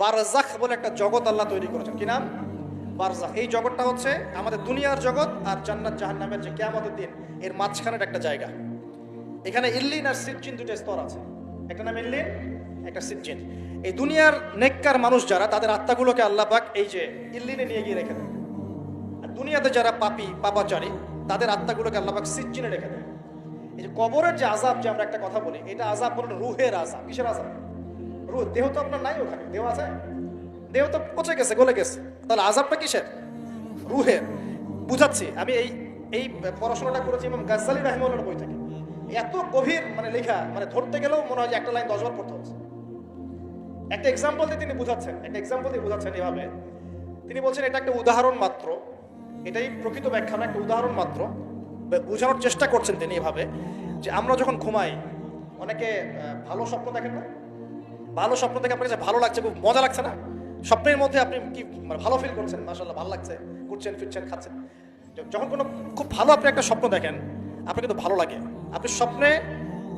বারজাখ বলে একটা জগৎ আল্লাহ তৈরি করেছেন। কি নাম? বারজাখ। এই জগৎটা হচ্ছে আমাদের দুনিয়ার জগৎ আর জান্নাত জাহান্নামের যে কেয়ামতের দিন, এর মাঝখানের একটা জায়গা। এখানে ইল্লিন আর সিজ্জিন দুটো স্তর আছে। একটা নাম ইল্লিন, একটা সিজ্জিন। এই দুনিয়ার নেককার মানুষ যারা, তাদের আত্মাগুলোকে আল্লাহ পাক এই যে ইল্লিনে নিয়ে গিয়ে রেখে দেন। আর দুনিয়াতে যারা পাপি, পাপাচারী, তাদের আত্মাগুলোকে আল্লাহ পাক সিজ্জিনে রেখে দেয় এই যে কবরের যে আজাব যে আমরা একটা কথা বলি, এটা আজাব বলে রুহের আজাব কিসের আজাব রুহ, দেহ তো আপনার নাই ওখানে, দেহ আছে? দেহ তো পচে গেছে? গলে গেছে। তাহলে আজাবটা কিসের? রুহের। বুঝাচ্ছি, আমি এই এই পড়াশোনাটা করেছি এবং গাজ্জালি রাহিমুল্লাহর বই থেকে। এত গভীর মানে লেখা মানে ধরতে গেলেও মনে হয় যে একটা লাইন দশবার পড়তে হচ্ছে। একটা এক্সাম্পল দিয়ে তিনি বুঝাচ্ছেন, একটা এক্সাম্পল দিয়ে বুঝাচ্ছেন এভাবে। তিনি বলছেন, এটা একটা উদাহরণ মাত্র। এটাই প্রকৃত ব্যাখ্যা একটা উদাহরণ মাত্র। বোঝানোর চেষ্টা করছেন তিনি এভাবে, যে আমরা যখন ঘুমাই, অনেকে ভালো স্বপ্ন দেখেন না? ভালো স্বপ্ন দেখে আপনার কাছে ভালো লাগছে, খুব মজা লাগছে না? স্বপ্নের মধ্যে আপনি কি মানে ভালো ফিল করছেন? মাসাল্লাহ ভালো লাগছে, ঘুরছেন, ফিরছেন, খাচ্ছেন। যখন কোনো খুব ভালো আপনি একটা স্বপ্ন দেখেন, আপনার কিন্তু ভালো লাগে। আপনি স্বপ্নে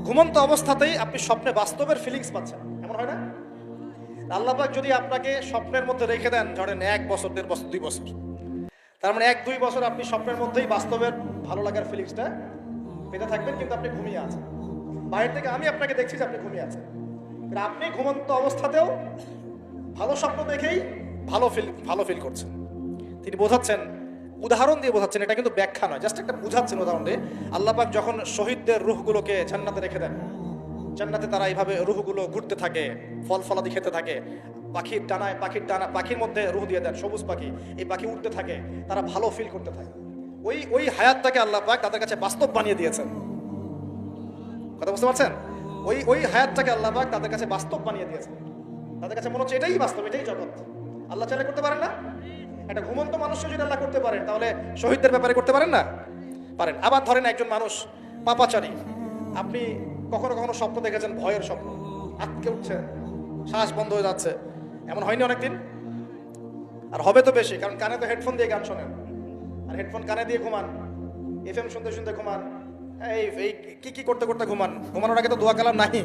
ঘুমন্ত অবস্থাতেই আপনি স্বপ্নে বাস্তবের ফিলিংস পাচ্ছেন। এমন হয় না? আল্লাহবাক যদি আপনাকে স্বপ্নের মধ্যে রেখে দেন, ধরেন এক বছর, দেড় বছর, দুই বছর, তার মানে এক, দুই বছর আপনি স্বপ্নের মধ্যেই বাস্তবের ভালো লাগার ফিলিংসটা পেতে থাকবেন, কিন্তু আপনি ঘুমিয়ে আছেন। বাইরে থেকে আমি আপনাকে দেখছি যে আপনি ঘুমিয়ে আছেন। কিন্তু আপনি ঘুমন্ত অবস্থাতেও ভালো স্বপ্ন দেখেই ভালো ফিল ভালো ফিল করছেন। তিনি বোঝাচ্ছেন, উদাহরণ দিয়ে বোঝাচ্ছেন, এটা কিন্তু ব্যাখ্যা নয় জাস্ট একটা বুঝাচ্ছেন উদাহরণ দিয়ে। আল্লাপাক যখন শহীদদের রুহগুলোকে জান্নাতে রেখে দেন, জান্নাতে তারা এইভাবে রুহগুলো ঘুরতে থাকে, ফল ফলাদি খেতে থাকে, পাখির ডানায়, পাখির ডানা, পাখির মধ্যে রুহ দিয়ে দেন, সবুজ পাখি, এই পাখি উঠতে থাকে, তারা ভালো ফিল করতে থাকে। ওই ওই হায়াতটাকে আল্লাহ পাক তাদের কাছে বাস্তব বানিয়ে দিয়েছেন। কথা বুঝতে পারছেন? ওই ওই হায়াতটাকে আল্লাহ পাক তাদের কাছে বাস্তব বানিয়ে দিয়েছেন তাদের কাছে মনে হচ্ছে এটাই বাস্তব, এটাই জগৎ। আল্লাহ চাইলে করতে পারেন না? একটা ঘুমন্ত মানুষও যদি আল্লাহ করতে পারেন, তাহলে শহীদদের ব্যাপারে করতে পারেন না? পারেন। আবার ধরেন একজন মানুষ, পাপাচারী। আপনি কখনো কখনো স্বপ্ন দেখেছেন, ভয়ের স্বপ্ন। আটকে উঠছে, শ্বাস বন্ধ হয়ে যাচ্ছে। এমন হয়নি অনেকদিন? আর হবে তো বেশি, কারণ কানে তো হেডফোন দিয়ে গান শোনেন। আর হেডফোন কানে দিয়ে ঘুমান, এফএম শুনতে শুনতে ঘুমান এই এই, কি কি করতে করতে ঘুমান? ঘুমানোর আগে তো দোয়া কালাম নাই।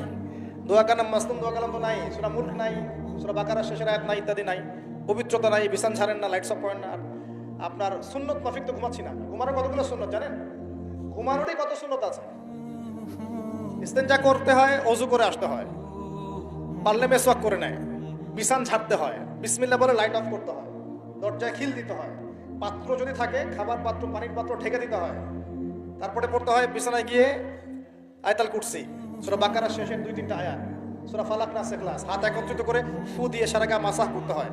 দোয়া কালাম মাসলুম দোয়া কালাম তো নাই, সুরা মুল্ক নাই, সুরা বাকারা, শেষের আয়াত নাই ইত্যাদি নাই, পবিত্রতা নাই, বিছান ছাড়েন না লাইটস অফ করেন না আপনার সুন্নত মাফিক তো ঘুমাচ্ছি না। ঘুমানোর কতগুলো সুন্নত জানেন? ঘুমানোরই কত সুন্নত আছে? ইস্তেঞ্জা করতে হয়, অজু করে আসতে হয়, পারলে মেসওয়াক করে নেয়, বিছান ঝাড়তে হয় বিসমিল্লা বলে লাইট অফ করতে হয়, দরজায় খিল দিতে হয়, পাত্র যদি থাকে, খাবার পাত্র, পানির পাত্র ঢেকে দিতে হয় তারপরে পড়তে হয় বিছানায় গিয়ে আয়তাল কুটসি সুরা বাকারা শেষের দুই তিনটা আয়াত। সুরা ফালাক না সেখলাস হাত একত্রিত করে ফু দিয়ে সারা গা মাসাহ করতে হয়।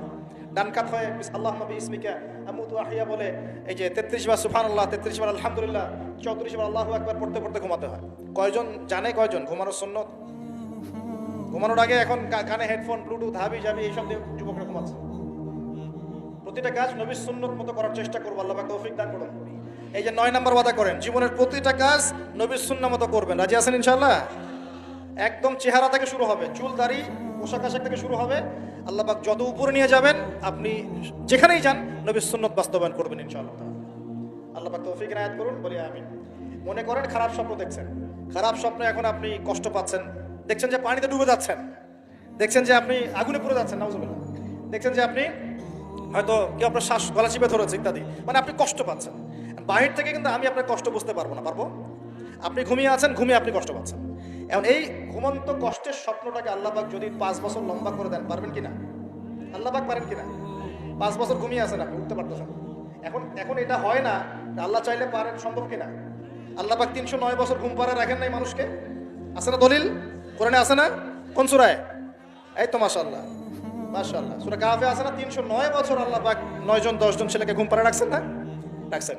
ডান কাত হয়ে আল্লাহ নবী ইসমিকা আমুতু আহিয়া বলে, এই যে তেত্রিশ বার সুফান আল্লাহ তেত্রিশ বার আলহামদুলিল্লাহ, চৌত্রিশ বার আল্লাহ একবার পড়তে পড়তে ঘুমাতে হয়। কয়জন জানে কয়জন? ঘুমানোর সন্ন্যত ঘুমানোর আগে এখন কানে হেডফোন, ব্লুটুথ, হাবি, জাবি এইসব দিয়ে যুবকরা ঘুমাচ্ছে। প্রতিটা কাজ নবীর সুন্নত মতো করার চেষ্টা করব। আল্লাহ তৌফিক দান করুন। এই যে নয় নম্বর ওয়াদা করেন, জীবনের প্রতিটা কাজ নবীর সুন্না মতো করবেন। রাজি আছেন ইনশাল্লাহ একদম চেহারা থেকে শুরু হবে, চুল, দাড়ি, পোশাক আশাক থেকে শুরু হবে। আল্লাহ পাক যত উপরে নিয়ে যাবেন, আপনি যেখানেই যান, নবীর সুন্নত বাস্তবায়ন করবেন ইনশাআল্লাহ। আল্লাহ পাক তৌফিক আয়াত করুন, বলি আমি মনে করেন খারাপ স্বপ্ন দেখছেন। খারাপ স্বপ্নে এখন আপনি কষ্ট পাচ্ছেন। দেখছেন যে পানিতে ডুবে যাচ্ছেন। দেখছেন যে আপনি আগুনে পুড়ে যাচ্ছেন, নাউজুবিল্লাহ। দেখছেন যে আপনি হয়তো কেউ আপনার শ্বাস, গলা চিপে ধরেছে ইত্যাদি। মানে আপনি কষ্ট পাচ্ছেন। বাহির থেকে কিন্তু আমি আপনার কষ্ট বুঝতে পারব না, পারব? আপনি ঘুমিয়ে আছেন, ঘুমিয়ে আপনি কষ্ট পাচ্ছেন। এখন এই ঘুমন্ত কষ্টের স্বপ্নটাকে আল্লাহবাক যদি পাঁচ বছর লম্বা করে দেন, পারবেন কিনা আল্লাহবাক পারেন কিনা পাঁচ বছর ঘুমিয়ে আছেন আপনি, উঠতে পারতেছেন। এখন এখন এটা হয় না, আল্লাহ চাইলে পারেন, সম্ভব কিনা আল্লাহবাক তিনশো নয় বছর ঘুম পাড়া রাখেন নাই মানুষকে? আছে না দলিল? কোরআনে আছে না? কোন সুরায়? এই তো মাশাল্লাহ মাশাল্লাহ সুরা কাফে আছে না? তিনশো নয় বছর আল্লাহ পাক নয়জন, দশজন ছেলেকে ঘুম পাড়া রাখছেন না? রাখছেন।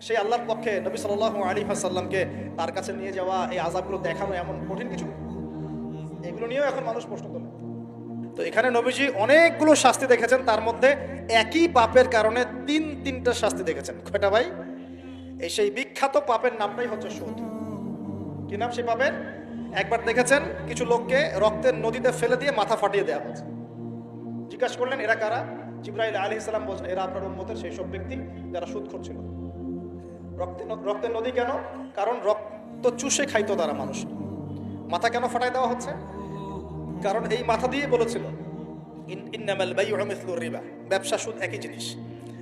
সেই আল্লাহর পক্ষে নবী সাল্লাল্লাহু আলাইহি ওয়াসাল্লামকে তার কাছে নিয়ে যাওয়া, এই আযাবগুলো দেখানো এমন কঠিন কিছু? এগুলো নিয়েও এখন মানুষ প্রশ্ন তোলে। তো এখানে নবীজি অনেকগুলো শাস্তি দেখেছেন, তার মধ্যে একই পাপের কারণে তিন তিনটা শাস্তি দেখেছেন। কয়টা ভাই? এই সেই বিখ্যাত পাপের নামটাই হচ্ছে সুদ কি নাম সেই পাপের? একবার দেখেছেন কিছু লোককে রক্তের নদীতে ফেলে দিয়ে মাথা ফাটিয়ে দেওয়া হয়েছে। জিজ্ঞাসা করলেন, এরা কারা? জিব্রাইল আলী ইসলাম বলছেন, এরা আপনার উন্মতের সেই সব ব্যক্তি যারা সুদ করছিল রক্তের ন- রক্তের নদী কেন? কারণ রক্ত চুষে খাইতো তারা মানুষ। মাথা কেন ফাটাই দেওয়া হচ্ছে? কারণ এই মাথা দিয়ে বলেছিল রিবা। ব্যবসা সুদ একই জিনিস।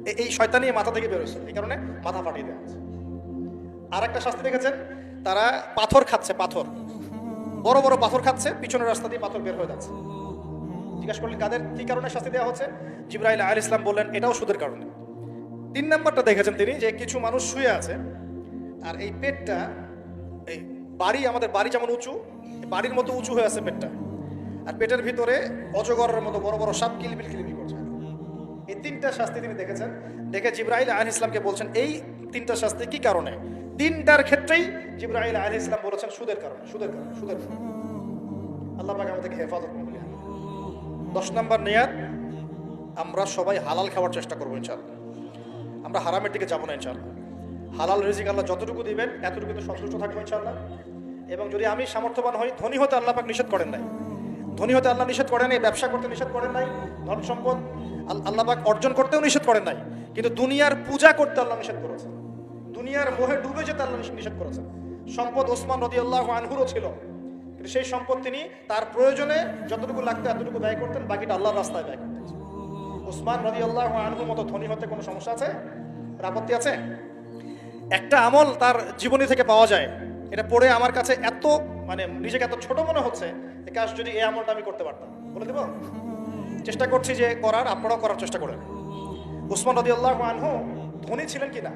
এই শয়তানি মাথা থেকে বেরোচ্ছে এই কারণে মাথা ফাটিয়ে দেওয়া হচ্ছে। আর একটা শাস্তি দেখেছেন? তারা পাথর খাচ্ছে, পাথর। বড় বড় পাথর খাচ্ছে, পিছনের রাস্তা দিয়ে পাথর বের হয়ে যাচ্ছে। জিজ্ঞাসা করলেন, কাদের কি কারণে শাস্তি দেওয়া হচ্ছে? জিব্রাইল আল ইসলাম বললেন, এটাও সুদের কারণে। তিন নাম্বারটা দেখেছেন তিনি, যে কিছু মানুষ শুয়ে আছে, আর এই পেটটা, এই বাড়ি, আমাদের বাড়ি যেমন উঁচু, বাড়ির মতো উঁচু হয়ে আছে পেটটা। আর পেটের ভিতরে অজগরের মতো বড় বড় সাপ কিলবিল কিলবিল করছে। এই তিনটা শাস্তি তিনি দেখেছেন। দেখে জিব্রাইল আহ ইসলামকে বলছেন, এই তিনটা শাস্তি কি কারণে? তিনটার ক্ষেত্রেই জিব্রাহিল আহ ইসলাম বলেছেন, সুদের কারণে সুদের কারণে, সুদের আল্লাহ পাক আমাদেরকে হেফাজত দশ নম্বর নেয়াত, আমরা সবাই হালাল খাওয়ার চেষ্টা করব ইনশাআল্লাহ। আমরা হারামের দিকে যাব না ইনশাআল্লাহ। হালাল রিজিক আল্লাহ যতটুকু দিবেন এতটুকু তো সন্তুষ্ট থাকব ইনশাআল্লাহ। এবং যদি আমি সামর্থ্যবান হই, ধনী হতে আল্লাহ পাক নিষেধ করেন নাই। ধনী হতে আল্লাহ নিষেধ করেন নাই, ব্যবসা করতে নিষেধ করেন নাই, ধন সম্পদ আল- আল্লাহ পাক অর্জন করতেও নিষেধ করেন নাই। কিন্তু দুনিয়ার পূজা করতে আল্লাহ নিষেধ করেছে। দুনিয়ার মোহে ডুবে যেতে আল্লাহ নিষেধ- নিষেধ করেছেন সম্পদ ওসমান রদি আল্লাহ আনহুরও ছিল। কিন্তু সেই সম্পদ তিনি তার প্রয়োজনে যতটুকু লাগতে এতটুকু ব্যয় করতেন, বাকিটা আল্লাহর রাস্তায় ব্যয় করতেন। ওসমান রদি আল্লাহ আনহুর মতো ধনী হতে কোনো সমস্যা আছে? আপত্তি আছে? একটা আমল তার জীবনী থেকে পাওয়া যায়। এটা পড়ে আমার কাছে এত মানে নিজেকে এত ছোট মনে হচ্ছে যে কাজ যদি এই আমলটা আমি করতে পারতাম। বলে দেব? চেষ্টা করছি যে করার, আপনারাও করার চেষ্টা করেন। উসমান রদি আল্লাহ আনহু ধনী ছিলেন কিনা?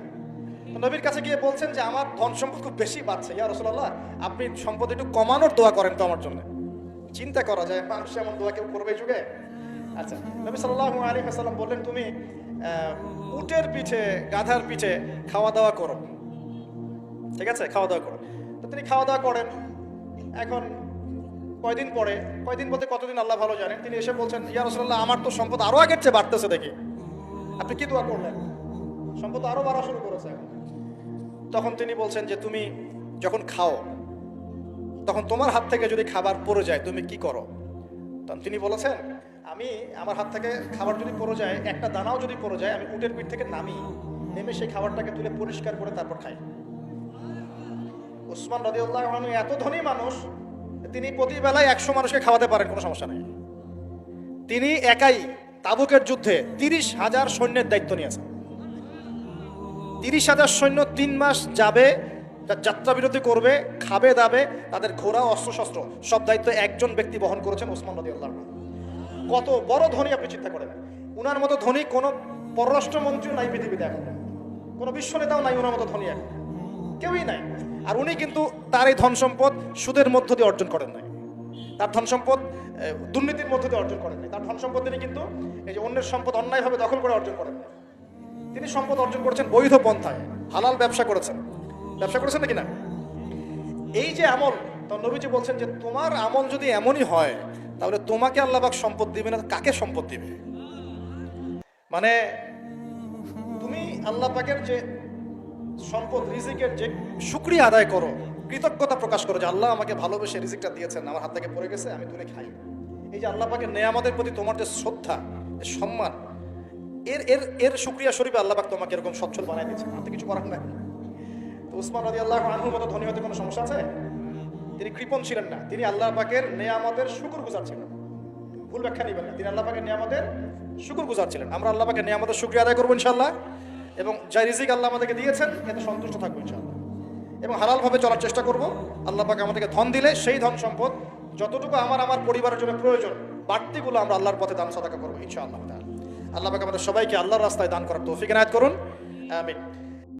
তো নবীর কাছে গিয়ে বলছেন যে, আমার ধন সম্পদ খুব বেশি বাড়ছে। ইয়া রসুল্লাহ আপনি সম্পদ একটু কমানোর দোয়া করেন তো আমার জন্য। চিন্তা করা যায়, মানুষ এমন দোয়া কেউ করবে যুগে? আচ্ছা। নবী সাল্লাল্লাহু আলাইহি ওয়াসাল্লাম বললেন, তুমি উটের পিঠে, গাধার পিঠে খাওয়া দাওয়া করো। ঠিক আছে? খাওয়া দাওয়া করো। তো তিনি খাওয়া দাওয়া করেন। এখন কয়দিন পরে, কয়দিন বলতে কতদিন আল্লাহ ভালো জানেন? তিনি এসে বলছেন, ইয়া রসুল্লাহ আমার তো সম্পদ আরও আগের চেয়ে বাড়তেছে দেখি। আপনি কি দোয়া করলেন? সম্পদ আরও বাড়া শুরু করেছে। তখন তিনি বলছেন যে, তুমি যখন খাও, তখন তোমার হাত থেকে যদি খাবার পড়ে যায়, তুমি কি করো? তখন তিনি বলেছেন আমি আমার হাত থেকে খাবার যদি পড়ে যায়, একটা দানাও যদি পড়ে যায়, আমি উটের পিঠ থেকে নামি, নেমে সেই খাবারটাকে তুলে পরিষ্কার করে তারপর খাই। উসমান রদিউল্লাহ আনহু এত ধনী মানুষ, তিনি প্রতিবেলায় একশো মানুষকে খাওয়াতে পারেন, কোনো সমস্যা নেই। তিনি একাই তাবুকের যুদ্ধে তিরিশ হাজার সৈন্যের দায়িত্ব নিয়েছেন। তিরিশ হাজার সৈন্য তিন মাস যাবে যাত্রা বিরতি করবে, খাবে দাবে, তাদের ঘোড়া, অস্ত্রশস্ত্র, সব দায়িত্ব একজন ব্যক্তি বহন করেছেন ওসমান নদী আল্লাহ কত বড় ধনী আপনি চিন্তা করেন। উনার মতো ধনী কোনো পররাষ্ট্রমন্ত্রীও নাই পৃথিবীতে এখন। কোনো বিশ্ব নেতাও নাই ওনার মতো ধনী এখন। কেউই নাই। আর উনি কিন্তু তার এই ধন সম্পদ সুদের মধ্য দিয়ে অর্জন করেন নাই। তার ধন সম্পদ দুর্নীতির মধ্য দিয়ে অর্জন করেন নাই। তার ধন সম্পদ তিনি কিন্তু এই যে অন্যের সম্পদ অন্যায়ভাবে দখল করে অর্জন করেন নাই। তিনি সম্পদ অর্জন করেছেন বৈধ পন্থায়। হালাল ব্যবসা করেছেন। ব্যবসা করেছেন নাকি না? এই যে আমল তো নবীজি বলছেন যে, তোমার আমল যদি এমনই হয়, তাহলে তোমাকে আল্লাহবাক সম্পদ দিবে না, কাকে সম্পদ দিবে? মানে তুমি আল্লাহ পাকের যে সম্পদ, রিজিকের যে শুক্রিয়া আদায় করো, কৃতজ্ঞতা প্রকাশ করো যে, আল্লাহ আমাকে ভালোবেসে রিজিকটা দিয়েছেন, আমার হাত থেকে পড়ে গেছে, আমি তুলে খাই। এই যে আল্লাহ পাকের নেয়ামতের প্রতি তোমার যে শ্রদ্ধা সম্মান, এর এর এর শুক্রিয়া স্বরূপে আল্লাহ পাক তোমাকে এরকম সচ্ছল বানাই দিয়েছেন। আপনি কিছু করার নাই। তো উসমান রাজি আল্লাহ আনহুর মতো ধনী হতে কোনো সমস্যা আছে? তিনি কৃপণ ছিলেন না। তিনি আল্লাহ পাকের নেয়ামতের শুকুর গুজার ছিলেন। ভুল ব্যাখ্যা নিবেন না। তিনি আল্লাহ পাকের নিয়ামতের শুকুর গুজার ছিলেন। আমরা আল্লাহ পাকের নিয়ামতের শুক্রিয়া আদায় করব ইনশাল্লাহ এবং যাই রিজিক আল্লাহ আমাদেরকে দিয়েছেন, এতে সন্তুষ্ট থাকব ইনশাল্লাহ এবং হালালভাবে চলার চেষ্টা করব। আল্লাহ পাকে আমাদেরকে ধন দিলে সেই ধন সম্পদ যতটুকু আমার আমার পরিবারের জন্য প্রয়োজন, বাড়তিগুলো আমরা আল্লাহর পথে দান সাদাকা করব ইনশাআল্লাহ। আল্লাহ পাক আমাদের সবাইকে আল্লাহর রাস্তায় দান করার তৌফিক এনায়েত করুন। আমিন।